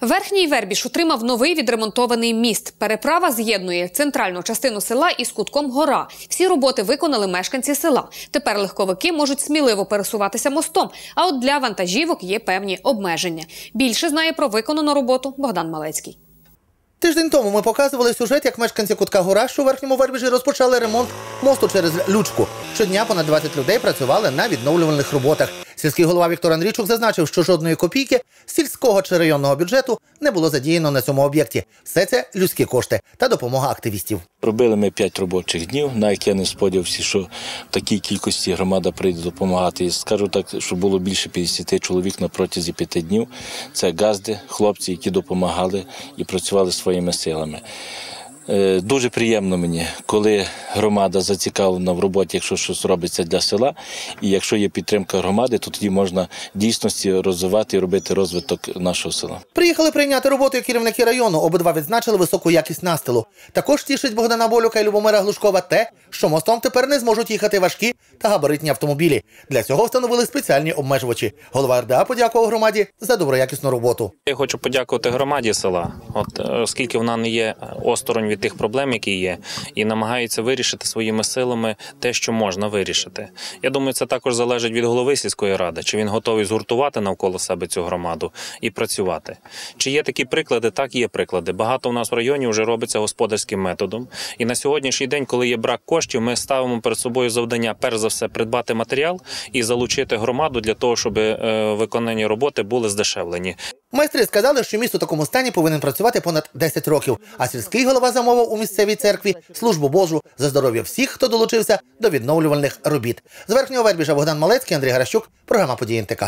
Верхній Вербіш отримав новий відремонтований міст. Переправа з'єднує центральну частину села із кутком гора. Всі роботи виконали мешканці села. Тепер легковики можуть сміливо пересуватися мостом. А от для вантажівок є певні обмеження. Більше знає про виконану роботу Богдан Малецький. Тиждень тому ми показували сюжет, як мешканці кутка гора, що у верхньому Вербіжі розпочали ремонт мосту через Лючку. Щодня понад 20 людей працювали на відновлювальних роботах. Сільський голова Віктор Андрійчук зазначив, що жодної копійки сільського чи районного бюджету не було задіяно на цьому об'єкті. Все це людські кошти та допомога активістів. Робили ми 5 робочих днів, навіть я не сподівався, що в такій кількості громада прийде допомагати. І скажу так, що було більше 50 чоловік на протязі 5 днів. Це газди, хлопці, які допомагали і працювали своїми силами. Е, Дуже приємно мені, коли громада зацікавлена в роботі, якщо щось робиться для села, і якщо є підтримка громади, то тоді можна дійсності розвивати і робити розвиток нашого села. Приїхали прийняти роботу керівники району. Обидва відзначили високу якість настилу. Також тішить Богдана Болюка і Любомира Глушкова те, що мостом тепер не зможуть їхати важкі та габаритні автомобілі. Для цього встановили спеціальні обмежувачі. Голова РДА подякував громаді за доброякісну роботу. Я хочу подякувати громаді села, от е, оскільки вона не є осторонь від тих проблем, які є, і намагається вирішити своїми силами те, що можна вирішити. Я думаю, це також залежить від голови сільської ради, чи він готовий згуртувати навколо себе цю громаду і працювати. Чи є такі приклади? Так є приклади. Багато у нас в районі вже робиться господарським методом. І на сьогоднішній день, коли є брак коштів, ми ставимо перед собою завдання, перш за все, придбати матеріал і залучити громаду для того, щоб е, виконані роботи були здешевлені. Майстри сказали, що міст у такому стані повинен працювати понад 10 років. А сільський голова замовив у місцевій церкві службу Божу за здоров'я всіх, хто долучився до відновлювальних робіт. З верхнього вербіжа Богдан Малецький, Андрій Гаращук, програма «Події НТК».